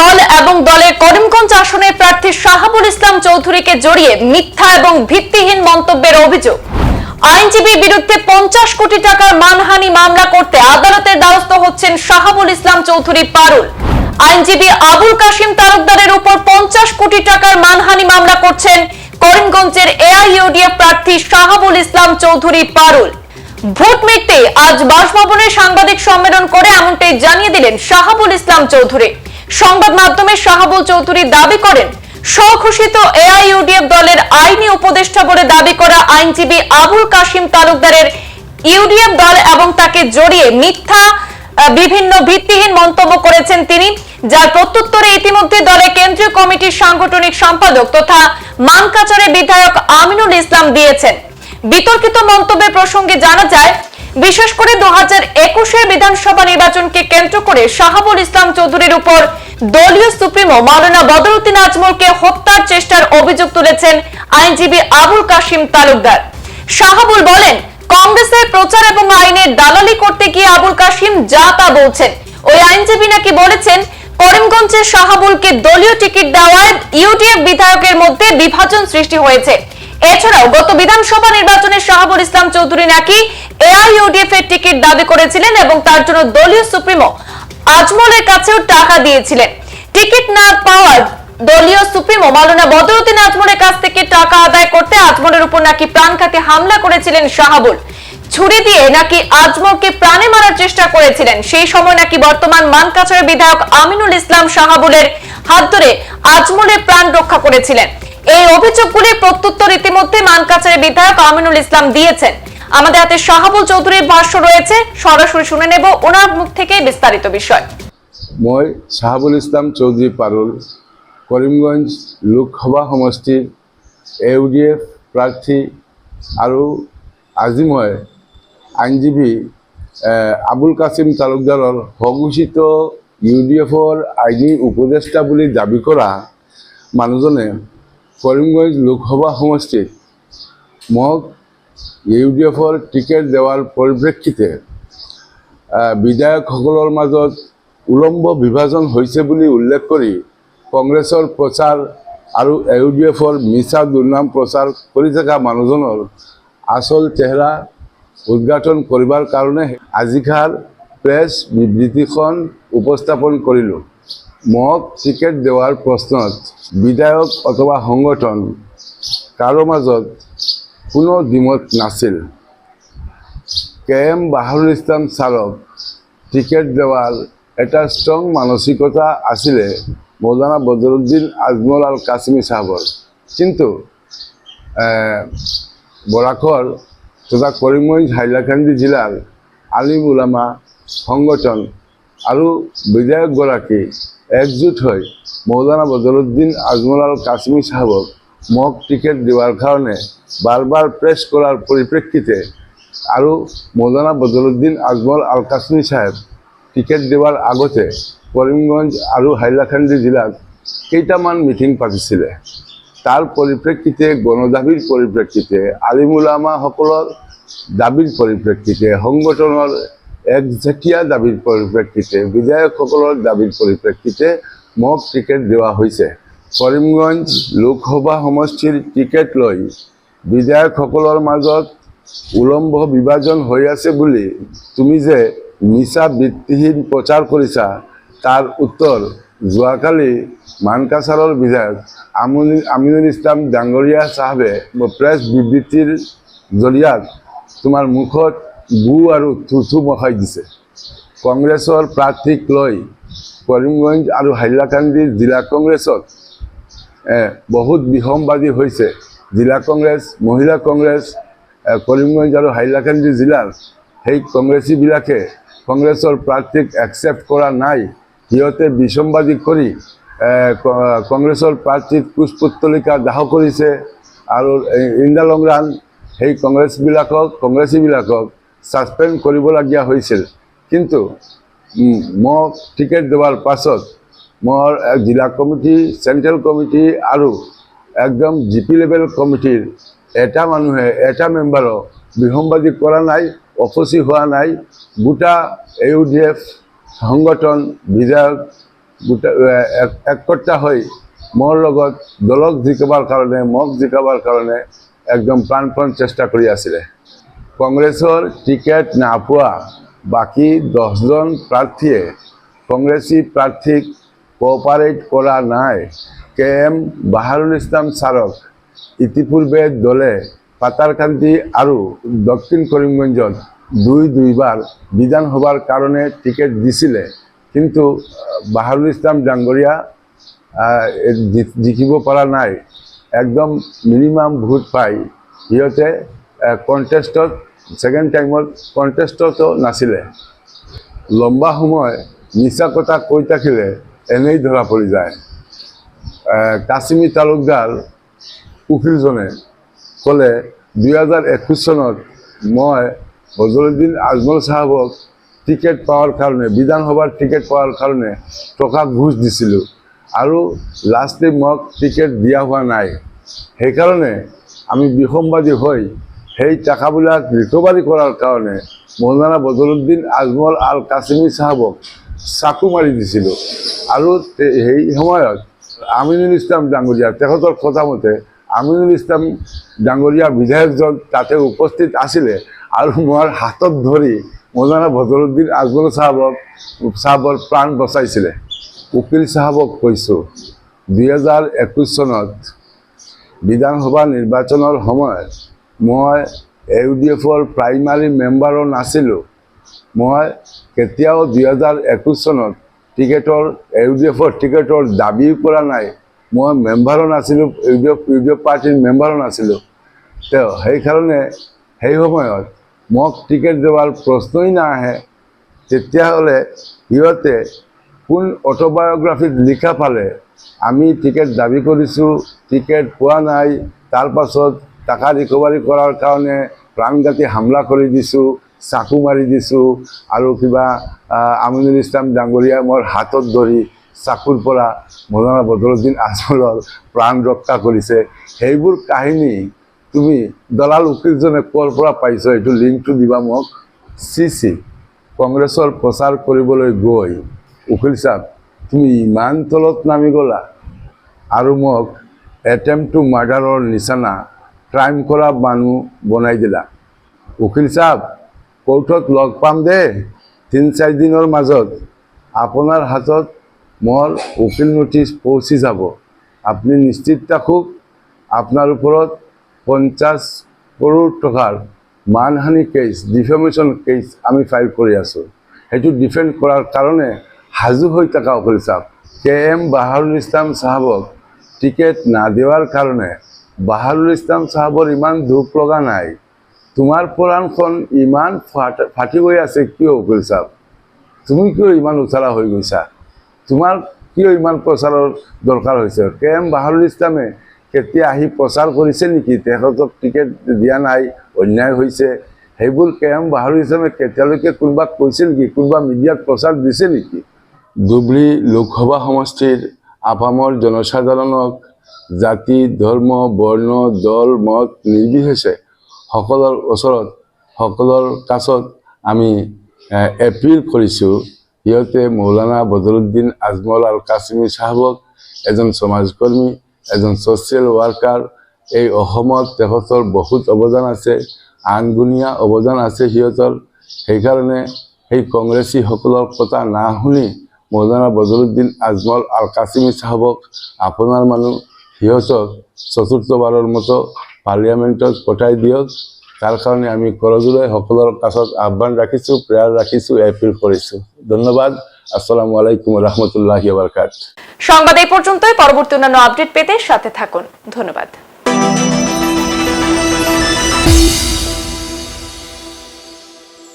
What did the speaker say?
দল এবং দলের করিমগঞ্জ আসনের প্রার্থী শাহাবুল ইসলাম চৌধুরীকে জড়িয়ে মিথ্যা এবং ভিত্তিহীন মন্তব্যের অভিযোগ। আইনজীবীর বিরুদ্ধে পঞ্চাশ কোটি টাকার মানহানি মামলা করতে আদালতের দ্বারস্থ হচ্ছেন শাহাবুল ইসলাম চৌধুরী পারুল। আইনজীবী আবুল কাশিম তালুকদারের উপর পঞ্চাশ কোটি টাকার মানহানি মামলা করছেন করিমগঞ্জের এআইইউডিএফ প্রার্থী শাহাবুল ইসলাম চৌধুরী পারুল। ভোট মিটতে আজ বাসভবনে সাংবাদিক সম্মেলন করে এমনটাই জানিয়ে দিলেন শাহাবুল ইসলাম চৌধুরী। সংবাদ মাধ্যমে শাহাবুল চৌধুরী দাবি করেন, স্বঘোষিত এআইইউডিএফ দলের আইনি উপদেষ্টা বলে দাবি করা আইনজীবী আবুল কাশিম তালুকদারের ইউডিএফ দল এবং তাকে জড়িয়ে মিথ্যা বিভিন্ন ভিত্তিহীন মন্তব্য করেছেন তিনি, যার প্রত্যুত্তরে ইতিমধ্যে দলের কেন্দ্রীয় কমিটির সাংগঠনিক সম্পাদক তথা মানকাচারের বিধায়ক আমিনুল ইসলাম দিয়েছেন। বিতর্কিত মন্তব্যের প্রসঙ্গে জানা যায়, বিশেষ করে দু হাজার একুশের বিধানসভা নির্বাচনকে কেন্দ্র করে শাহাবুল ইসলাম চৌধুরীর উপর দলীয় সুপ্রিমো মাওলানা বদরুদ্দিন আজমলকে হত্যার চেষ্টার অভিযোগ তুলেছেন আইনজীবী আবুল কাশিম তালুকদার। শাহাবুল বলেন কংগ্রেসের প্রচার এবং আইনের দালালি করতে গিয়ে আবুল কাশিম যা তা বলছেন। ওই আইনজীবী নাকি বলেছেন করিমগঞ্জের শাহাবুলকে দলীয় টিকিট দেওয়ায় ইউডিএফ বিধায়কের মধ্যে বিভাজন সৃষ্টি হয়েছে। এছাড়াও গত বিধানসভা নির্বাচনে শাহাবুল ইসলাম চৌধুরী নাকি এআইইউডিএফ এর টিকিট দাবি করেছিলেন এবং তার জন্য দলীয় সুপ্রিমো আজমলের কাছেও টাকা দিয়েছিলেন। টিকিট না পাওয়ার দলীয় সুপ্রিমো মাওলানা বদরুদ্দিন আজমলের কাছ থেকে টাকা আদায় করতে আজমলের উপর নাকি প্রাণঘাতী হামলা করেছিলেন শাহাবুল। ছুরি দিয়ে নাকি আজমলকে প্রাণে মারার চেষ্টা করেছিলেন, সেই সময় নাকি বর্তমান মানকাছারের বিধায়ক আমিনুল ইসলাম শাহাবুলের হাত ধরে আজমলের প্রাণ রক্ষা করেছিলেন। এই অভিযোগগুলির প্রত্যুত্তর ইতিমধ্যে মানকাছারের বিধায়ক আমিনুল ইসলাম দিয়েছেন। আমাদের হাতে শাহাবুল চৌধুরীর ভাষ্য রয়েছে। সরাসরি শুনে নেব ওনার মুখ থেকে বিস্তারিত বিষয়। মই শাহাবুল ইছলাম চৌধুৰী পাৰুল কৰিমগঞ্জ লোকসভা সমষ্টিৰ ইউ ডি এফ প্ৰাৰ্থী আৰু আজি মই আইনজীৱী আবুল কাছিম তালুকদাৰৰ স্বঘোষিত ইউ ডি এফৰ আইনী উপদেষ্টা বুলি দাবি কৰা মানুহজনে কৰিমগঞ্জ লোকসভা সমষ্টিত মোক ইউ ডি এফৰ টিকেট দিয়াৰ পৰিপ্ৰেক্ষিতে বিধায়কসকলৰ মাজত উলম্ব বিভাজন হৈছে বুলি উল্লেখ কৰি কংগ্ৰেছৰ প্ৰচাৰ আৰু ইউ ডি এফৰ মিছা দুৰ্নাম প্ৰচাৰ কৰি থকা মানুহজনৰ আচল চেহেৰা উদঘাটন কৰিবৰ কাৰণে আজিখাৰ প্ৰেছ বিবৃতিখন উপস্থাপন কৰিলোঁ। মোক টিকেট দিয়াৰ প্ৰশ্নত বিধায়ক অথবা সংগঠন কাৰো মাজত কোনো দ্বিমত নাছিল। কে এম বাহাৰুল ইছলাম ছাৰক টিকেট দেওয়ার এটা স্ট্রং মানসিকতা আসিলে মৌলানা বদরুদ্দিন আজমল আল কাসিমি সাহাবর কিন্তু বরাকর তথা করিমগঞ্জ হাইলাকান্দি জিলাৰ আলিম উলামা সংগঠন আৰু বিধায়কগৰাকী একজোট হৈ মৌলানা বদরুদ্দিন আজমল আল কাসিমি সাহাবক মোক টিকেট দিয়াৰ কাৰণে বাৰ বাৰ প্ৰেছ কৰাৰ পৰিপ্ৰেক্ষিতে আৰু মৌলানা বদরুদ্দিন আজমল আল কাশ্মী সাহেব টিকেট দিয়াৰ আগতে কৰিমগঞ্জ আৰু হাইলাকান্দি জিলাত কেইটামান মিটিং পাতিছিলে। তাৰ পৰিপ্ৰেক্ষিতে গণদাবীৰ পৰিপ্ৰেক্ষিতে আলিমুলামাসকলৰ দাবীৰ পৰিপ্ৰেক্ষিতে সংগঠনৰ একজেটীয়া দাবীৰ পৰিপ্ৰেক্ষিতে বিধায়কসকলৰ দাবীৰ পৰিপ্ৰেক্ষিতে মোক টিকেট দিয়া হৈছে। কৰিমগঞ্জ লোকসভা সমষ্টিৰ টিকেট লৈ বিধায়কসকলৰ মাজত উলম্ব বিভাজন হৈ আছে বুলি তুমি যে মিছা ভিত্তিহীন প্ৰচাৰ কৰিছা, তাৰ উত্তৰ যোৱাকালি মানকাছাৰৰ বিধায়ক আমুনি আমিনুল ইছলাম ডাঙৰীয়া চাহাবে প্ৰেছ বিবৃতিৰ জৰিয়াত তোমাৰ মুখত গু আৰু থুথু মহাই দিছে। কংগ্ৰেছৰ প্ৰাৰ্থীক লৈ কৰিমগঞ্জ আৰু হাইলাকান্দিৰ জিলা কংগ্ৰেছত বহুত বিসম্বাদী হৈছে। জিলা কংগ্ৰেছ, মহিলা কংগ্ৰেছ কৰিমগঞ্জ আৰু হাইলাকান্দি জিলাৰ সেই কংগ্ৰেছীবিলাকে কংগ্ৰেছৰ প্ৰাৰ্থীক একচেপ্ট কৰা নাই। সিহঁতে বিসম্বাদী কৰি কংগ্ৰেছৰ প্ৰাৰ্থীক কুচপুতলিকা দাহ কৰিছে আৰু এই ইন্দালংৰান সেই কংগ্ৰেছবিলাকক, কংগ্ৰেছীবিলাকক ছাছপেণ্ড কৰিবলগীয়া হৈছিল। কিন্তু মোক টিকেট দিয়াৰ পাছত মোৰ জিলা কমিটি চেণ্ট্ৰেল কমিটি আৰু একদম জি পি লেভেল কমিটিৰ এটা মানুহে, এটা মেম্বাৰক বিসম্বাদী কৰা নাই, অফচি হোৱা নাই। গোটা ইউ ডি এফ সংগঠন, বিধায়ক, গোটা এক- এককৰ্তা হৈ মোৰ লগত দলক জিকাবৰ কাৰণে, মোক জিকাবৰ কাৰণে একদম প্ৰাণপণ চেষ্টা কৰি আছিলে। কংগ্ৰেছৰ টিকেট নাপোৱা বাকী দহজন প্ৰাৰ্থীয়ে কংগ্ৰেছী প্ৰাৰ্থীক কোঅপাৰেট কৰা নাই। কে এম বাহাৰুল ইছলাম ছাৰক ইতিপূৰ্বে দলে পাতাৰকান্দি আৰু দক্ষিণ কৰিমগঞ্জত দুই দুইবাৰ বিধানসভাৰ কাৰণে টিকেট দিছিলে। কিন্তু ডাঙৰীয়া আহ, জি- জিকিব পৰা নাই। একদম মিনিমাম ভোট পাই। সিহঁতে কণ্টেষ্টত ছেকেণ্ড টাইমত কণ্টেষ্টতো নাছিলে। লম্বা সময় মিছা কথা কৈ থাকিলে। এনেই ধৰা পৰি যায়। আহ, কাশ্মীৰ তালুকদাৰ উকিলজনে ক'লে দুই হাজাৰ একৈছ চনত মই বজৰুদ্দিন আজমল চাহাবক টিকেট পোৱাৰ কাৰণে বিধানসভাৰ টিকেট পোৱাৰ কাৰণে টকা ঘোচ দিছিলোঁ আৰু লাষ্টে মোক টিকেট দিয়া হোৱা নাই। সেইকাৰণে আমি বিসম্বাদী হৈ সেই টকাবিলাক ৰিকভাৰী কৰাৰ কাৰণে মৌলানা বদৰুদ্দিন আজমল আল কাছিমি চাহাবক চাকু মাৰি দিছিলোঁ। আৰু সেই সময়ত আমিনুল ইছলাম ডাঙৰীয়া, তেখেতৰ কথা মতে আমিনুল ইছলাম ডাঙৰীয়া বিধায়কজন তাতে উপস্থিত আছিলে আৰু মোৰ হাতত ধৰি মৌলানা বদৰুদ্দিন আজমল চাহাবক চাহাবৰ প্ৰাণ বচাইছিলে। উকিল চাহাবক কৈছোঁ দুই হাজাৰ একৈছ চনত বিধানসভা নিৰ্বাচনৰ সময়ত মই ইউ ডি এফৰ প্ৰাইমাৰী মেম্বাৰো নাছিলোঁ। মই কেতিয়াও দুই হাজাৰ একৈছ চনত টিকেটৰ ইউ ডি এফৰ টিকেটৰ দাবি কৰা নাই। মই মেম্বাৰো নাছিলোঁ U D F U D F পাৰ্টীৰ মেম্বাৰো নাছিলোঁ। তেওঁ, সেইকাৰণে সেই সময়ত মোক টিকেট দেওয়াৰ প্ৰশ্নই নাহে। তেতিয়াহ'লে সিহঁতে কোন অট'বায়'গ্ৰাফিত লিখা পালে আমি টিকেট দাবি কৰিছোঁ, টিকেট পোৱা নাই, তাৰ পাছত টকা ৰিকভাৰী কৰাৰ কাৰণে প্ৰাণঘাতী হামলা কৰি দিছোঁ চাকু মাৰি দিছোঁ আৰু কিবা আমিনুল ইছলাম ডাঙৰীয়াই মোৰ হাতত ধৰি চাকুৰ পৰা মৌলানা বদৰুদ্দিন আজমলৰ প্ৰাণ ৰক্ষা কৰিছে। সেইবোৰ কাহিনী তুমি দলাল উকিলজনে ক'ৰ পৰা পাইছ, এইটো লিংকটো দিবা মোক। চি চি, কংগ্ৰেছৰ প্ৰচাৰ কৰিবলৈ গৈ, উকিল চাপ তুমি ইমান তলত নামি গ'লা আৰু মোক এটেম্প টু মাৰ্ডাৰৰ নিচানা, ক্ৰাইম কৰা মানুহ বনাই দিলা। উকিল চাপ কোৰ্টত লগ পাম দে, তিনি চাৰিদিনৰ মাজত আপোনাৰ হাতত মোৰ উকিল নটিচ পৌঁছি যাব। আপুনি নিশ্চিত থাকক, আপোনাৰ ওপৰত পঞ্চাছ কৰোৰ টকাৰ মানহানি কেছ ডিফেমেশ্যন কেছ আমি ফাইল কৰি আছোঁ। সেইটো ডিফেণ্ড কৰাৰ কাৰণে সাজু হৈ থকা উকিল চাপ কে এম বাহাৰুল ইছলাম চাহাবক টিকেট নাদিয়াৰ কাৰণে বাহাৰুল ইছলাম চাহাবৰ ইমান দুখ লগা নাই। তোমাৰ পৰাণখন ইমান ফাট, ফাটি গৈ আছে কিয় উকিল চাপ? তুমি কিয় ইমান উচালা হৈ গৈছা? তোমাৰ কিয় ইমান প্ৰচাৰৰ দৰকাৰ হৈছে? কে এম বাহাৰুল ইছলামে কেতিয়া আহি প্ৰচাৰ কৰিছে নেকি? তেখেতক টিকেট দিয়া নাই, অন্যায় হৈছে। সেইবোৰ কে এম বাহাৰুল ইছলামে কেতিয়ালৈকে কোনোবাক কৈছে নেকি? কোনোবা মিডিয়াত প্ৰচাৰ দিছে নেকি? ধুবুৰী লোকসভা সমষ্টিৰ আপামৰ জনসাধাৰণক জাতি, ধৰ্ম, বৰ্ণ, দল, মত নিৰ্বিশেষে সকলৰ ওচৰত, সকলৰ কাছত আমি এপিল কৰিছোঁ। সিহঁতে মৌলানা বদৰুদ্দিন আজমল আল কাছিমি চাহাবক, এজন সমাজকৰ্মী, এজন ছ'চিয়েল ৱাৰ্কাৰ এই অসমত তেখেতৰ বহুত অৱদান আছে, আনগুণীয়া অৱদান আছে সিহঁতৰ। সেইকাৰণে সেই কংগ্ৰেছীসকলৰ কথা নাশুনি মৌলানা বদৰুদ্দিন আজমল আল কাছিমি চাহাবক, আপোনাৰ মানুহ, সিহঁতক চতুৰ্থবাৰৰ মতো পাৰ্লিয়ামেণ্টত পঠাই দিয়ক। তাৰ কাৰণে আমি কৰজোৰে সকলৰ কাছত আহ্বান ৰাখিছোঁ, প্ৰেয়াৰ ৰাখিছোঁ এপিল কৰিছোঁ। ধন্যবাদ। আসসালামু আলাইকুম রহমতুল্লাহি বারকাত সংবাদ এই পর্যন্তই। পরবর্তী অন্যান্য আপডেট পেতে সাথে থাকুন। ধন্যবাদ।